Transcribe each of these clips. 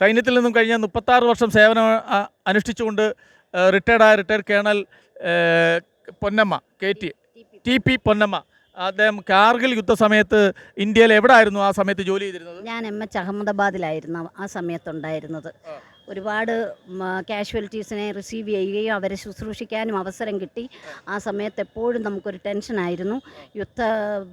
സൈന്യത്തിൽ നിന്നും കഴിഞ്ഞ മുപ്പത്താറ് വർഷം സേവനം അനുഷ്ഠിച്ചുകൊണ്ട് റിട്ടയർഡായ retired colonel Ponnamma K T T P Ponnamma അദ്ദേഹം കാർഗിൽ യുദ്ധസമയത്ത് ഇന്ത്യയിൽ എവിടെ ആയിരുന്നു ആ സമയത്ത് ജോലി ചെയ്തിരുന്നത്? ഞാൻ എം എച്ച് അഹമ്മദാബാദിലായിരുന്നു ആ സമയത്തുണ്ടായിരുന്നത്. ഒരുപാട് കാഷ്വാലിറ്റീസിനെ റിസീവ് ചെയ്യുകയും അവരെ ശുശ്രൂഷിക്കാനും അവസരം കിട്ടി. ആ സമയത്ത് എപ്പോഴും നമുക്കൊരു ടെൻഷനായിരുന്നു യുദ്ധ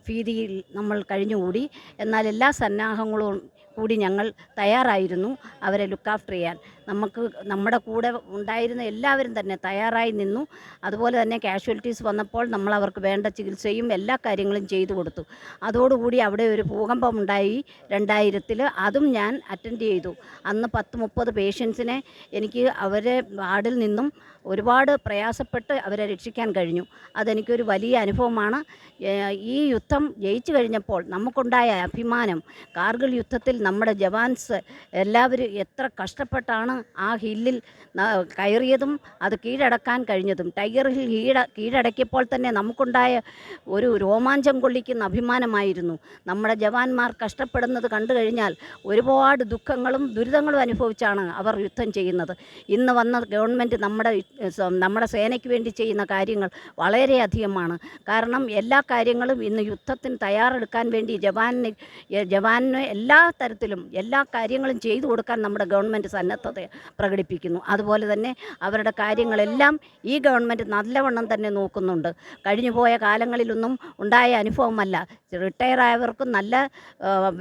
ഭീതിയിൽ നമ്മൾ കഴിഞ്ഞുകൂടി. എന്നാൽ എല്ലാ സന്നാഹങ്ങളും കൂടി ഞങ്ങൾ തയ്യാറായിരുന്നു അവരെ ലുക്ക് ആഫ്റ്റർ ചെയ്യാൻ. നമുക്ക് നമ്മുടെ കൂടെ ഉണ്ടായിരുന്ന എല്ലാവരും തന്നെ തയ്യാറായി നിന്നു. അതുപോലെ തന്നെ കാഷ്വാലിറ്റീസ് വന്നപ്പോൾ നമ്മൾ അവർക്ക് വേണ്ട ചികിത്സയും എല്ലാ കാര്യങ്ങളും ചെയ്തു കൊടുത്തു. അതോടുകൂടി അവിടെ ഒരു ഭൂകമ്പം ഉണ്ടായി രണ്ടായിരത്തിൽ അതും ഞാൻ അറ്റൻഡ് ചെയ്തു. അന്ന് പത്ത് മുപ്പത് പേഷ്യൻസിനെ എനിക്ക് അവരെ വാർഡിൽ നിന്നും ഒരുപാട് പ്രയാസപ്പെട്ട് അവരെ രക്ഷിക്കാൻ കഴിഞ്ഞു. അതെനിക്കൊരു വലിയ അനുഭവമാണ്. ഈ യുദ്ധം ജയിച്ചു കഴിഞ്ഞപ്പോൾ നമുക്കുണ്ടായ അഭിമാനം കാർഗിൽ യുദ്ധത്തിൽ നമ്മുടെ ജവാൻസ് എല്ലാവരും എത്ര കഷ്ടപ്പെട്ടാണ് ആ ഹില്ലിൽ കയറിയതും അത് കീഴടക്കാൻ കഴിഞ്ഞതും. ടൈഗർ ഹിൽ കീഴ കീഴടക്കിയപ്പോൾ തന്നെ നമുക്കുണ്ടായ ഒരു രോമാഞ്ചം കൊള്ളിക്കുന്ന അഭിമാനമായിരുന്നു. നമ്മുടെ ജവാന്മാർ കഷ്ടപ്പെടുന്നത് കണ്ടു കഴിഞ്ഞാൽ ഒരുപാട് ദുഃഖങ്ങളും ദുരിതങ്ങളും അനുഭവിച്ചാണ് അവർ യുദ്ധം ചെയ്യുന്നത്. ഇന്ന് വന്ന ഗവൺമെന്റ് നമ്മുടെ നമ്മുടെ സേനയ്ക്ക് വേണ്ടി ചെയ്യുന്ന കാര്യങ്ങൾ വളരെയധികമാണ്. കാരണം എല്ലാ കാര്യങ്ങളും ഇന്ന് യുദ്ധത്തിന് തയ്യാറെടുക്കാൻ വേണ്ടി ജവാന് ജവാനിന് ജവാന് എല്ലാ തരത്തിലും എല്ലാ കാര്യങ്ങളും ചെയ്തു കൊടുക്കാൻ നമ്മുടെ ഗവൺമെന്റ് സന്നദ്ധത പ്രകടിപ്പിക്കുന്നു. അതുപോലെ തന്നെ അവരുടെ കാര്യങ്ങളെല്ലാം ഈ ഗവൺമെന്റ് നല്ലവണ്ണം തന്നെ നോക്കുന്നുണ്ട്. കഴിഞ്ഞുപോയ കാലങ്ങളിലൊന്നും ഉണ്ടായ അനുഭവമല്ല. റിട്ടയർ ആയവർക്കും നല്ല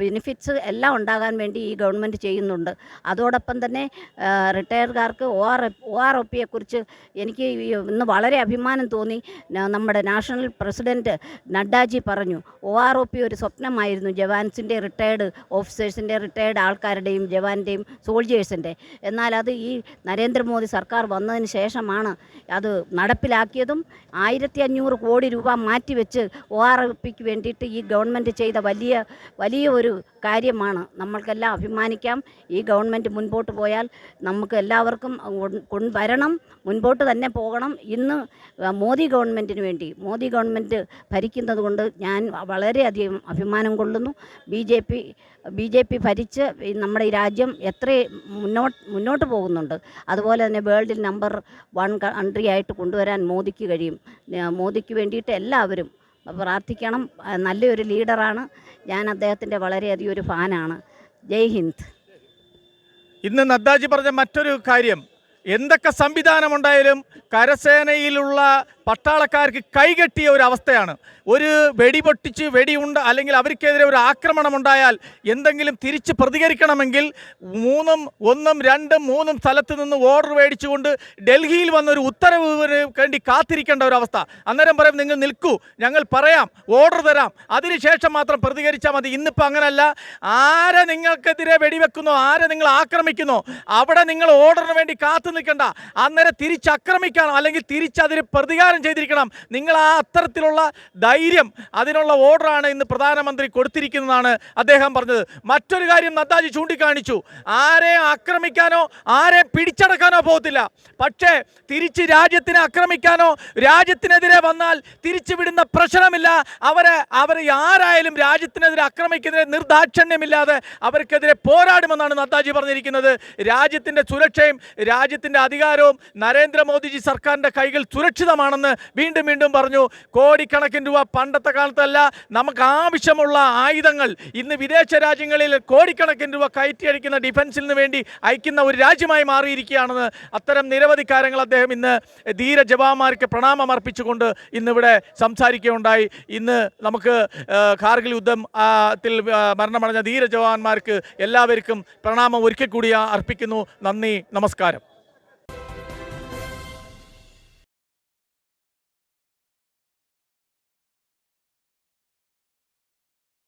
ബെനിഫിറ്റ്സ് എല്ലാം ഉണ്ടാകാൻ വേണ്ടി ഈ ഗവൺമെന്റ് ചെയ്യുന്നുണ്ട്. അതോടൊപ്പം തന്നെ റിട്ടയർകാർക്ക് O R O R O പിയെക്കുറിച്ച് എനിക്ക് ഇന്ന് വളരെ അഭിമാനം തോന്നി. നമ്മുടെ നാഷണൽ പ്രസിഡന്റ് നഡ്ഡാജി പറഞ്ഞു ഒ ആർ ഒ പി ഒരു സ്വപ്നമായിരുന്നു ജവാൻസിന്റെ റിട്ടയർഡ് ഓഫീസേഴ്സിന്റെ റിട്ടയർഡ് ആൾക്കാരുടെയും ജവാന്റെയും സോൾജേഴ്സിന്റെ എന്നാൽ അത് ഈ നരേന്ദ്രമോദി സർക്കാർ വന്നതിന് ശേഷമാണ് അത് നടപ്പിലാക്കിയതും ആയിരത്തി അഞ്ഞൂറ് കോടി രൂപ മാറ്റിവെച്ച് ഒ ആർ ഒ പിക്ക് വേണ്ടിയിട്ട് ഈ ഗവൺമെന്റ് ചെയ്ത വലിയ വലിയ ഒരു കാര്യമാണ്. നമ്മൾക്കെല്ലാം അഭിമാനിക്കാം. ഈ ഗവൺമെന്റ് മുൻപോട്ട് പോയാൽ നമുക്ക് എല്ലാവർക്കും കൊണ്ടുവരണം. മുൻപോട്ട് തന്നെ പോകണം. ഇന്ന് മോദി ഗവൺമെന്റിന് വേണ്ടി മോദി ഗവൺമെന്റ് ഭരിക്കുന്നത് കൊണ്ട് ഞാൻ വളരെയധികം അഭിമാനം കൊള്ളുന്നു. B J P B J P ഭരിച്ച് നമ്മുടെ ഈ രാജ്യം എത്ര മുന്നോട്ട് മുന്നോട്ട് പോകുന്നുണ്ട്. അതുപോലെ തന്നെ വേൾഡിൽ നമ്പർ വൺ കൺട്രി ആയിട്ട് കൊണ്ടുവരാൻ മോദിക്ക് കഴിയും. മോദിക്ക് വേണ്ടിയിട്ട് എല്ലാവരും പ്രാർത്ഥിക്കണം. നല്ലൊരു ലീഡറാണ്. ഞാൻ അദ്ദേഹത്തിന്റെ വളരെയധികം ഒരു ഫാനാണ്. ജയ് ഹിന്ദ്. ഇന്ന് നദ്ദാജി പറഞ്ഞ മറ്റൊരു കാര്യം എന്തൊക്കെ സംവിധാനമുണ്ടായാലും കരസേനയിലുള്ള പട്ടാളക്കാർക്ക് കൈകെട്ടിയ ഒരു അവസ്ഥയാണ്. ഒരു വെടി പൊട്ടിച്ച് വെടിയുണ്ട് അല്ലെങ്കിൽ അവർക്കെതിരെ ഒരു ആക്രമണം ഉണ്ടായാൽ എന്തെങ്കിലും തിരിച്ച് പ്രതികരിക്കണമെങ്കിൽ മൂന്നും ഒന്നും രണ്ടും മൂന്നും സ്ഥലത്ത് നിന്ന് ഓർഡർ മേടിച്ചുകൊണ്ട് ഡൽഹിയിൽ വന്നൊരു ഉത്തരവ് വേണ്ടി കാത്തിരിക്കേണ്ട ഒരു അവസ്ഥ. അന്നേരം പറയും നിങ്ങൾ നിൽക്കൂ ഞങ്ങൾ പറയാം ഓർഡർ തരാം. അതിനുശേഷം മാത്രം പ്രതികരിച്ചാൽ മതി. ഇന്നിപ്പോൾ അങ്ങനല്ല. ആരെ നിങ്ങൾക്കെതിരെ വെടിവെക്കുന്നോ ആരെ നിങ്ങൾ ആക്രമിക്കുന്നോ അവിടെ നിങ്ങൾ ഓർഡറിന് വേണ്ടി കാത്തു നിൽക്കണ്ട. അന്നേരം തിരിച്ചാക്രമിക്കണം അല്ലെങ്കിൽ തിരിച്ചതിന് പ്രതികാരം ചെയ്തിരിക്കണം. നിങ്ങൾ ആ അത്തരത്തിലുള്ള ധൈര്യം അതിനുള്ള ഓർഡറാണ് ഇന്ന് പ്രധാനമന്ത്രി കൊടുത്തിരിക്കുന്നതാണ് അദ്ദേഹം പറഞ്ഞത്. മറ്റൊരു കാര്യം നദ്ദാജി ചൂണ്ടിക്കാണിച്ചു. ആരെ ആക്രമിക്കാനോ ആരെ പിടിച്ചടക്കാനോ പോകത്തില്ല. പക്ഷേ തിരിച്ച് രാജ്യത്തിനെ ആക്രമിക്കാനോ രാജ്യത്തിനെതിരെ വന്നാൽ തിരിച്ചു വിടുന്ന പ്രശ്നമില്ല. അവരെ അവർ ആരായാലും രാജ്യത്തിനെതിരെ ആക്രമിക്കുന്നതിന് നിർദാക്ഷണ്യമില്ലാതെ അവർക്കെതിരെ പോരാടുമെന്നാണ് നദ്ദാജി പറഞ്ഞിരിക്കുന്നത്. രാജ്യത്തിന്റെ സുരക്ഷയും രാജ്യത്തിന്റെ അധികാരവും നരേന്ദ്രമോദിജി സർക്കാരിന്റെ കൈകൾ സുരക്ഷിതമാണെന്ന് വീണ്ടും വീണ്ടും പറഞ്ഞു കോടിക്കണക്കിന് രൂപ പണ്ടത്തെ കാലത്തല്ല നമുക്ക് ആവശ്യമുള്ള ആയുധങ്ങൾ ഇന്ന് വിദേശ രാജ്യങ്ങളിൽ കോടിക്കണക്കിന് രൂപ കയറ്റിയടിക്കുന്ന ഡിഫൻസിന് വേണ്ടി അയക്കുന്ന ഒരു രാജ്യമായി മാറിയിരിക്കുകയാണെന്ന് അത്തരം നിരവധി കാര്യങ്ങൾ അദ്ദേഹം ഇന്ന് ധീര ജവാന്മാർക്ക് പ്രണാമം അർപ്പിച്ചുകൊണ്ട് ഇന്നിവിടെ സംസാരിക്കുകയുണ്ടായി. ഇന്ന് നമുക്ക് കാർഗിൽ യുദ്ധം ത്തിൽ മരണമടഞ്ഞ ധീര ജവാന്മാർക്ക് എല്ലാവർക്കും പ്രണാമം ഒരിക്കൽ കൂടി അർപ്പിക്കുന്നു. നന്ദി നമസ്കാരം.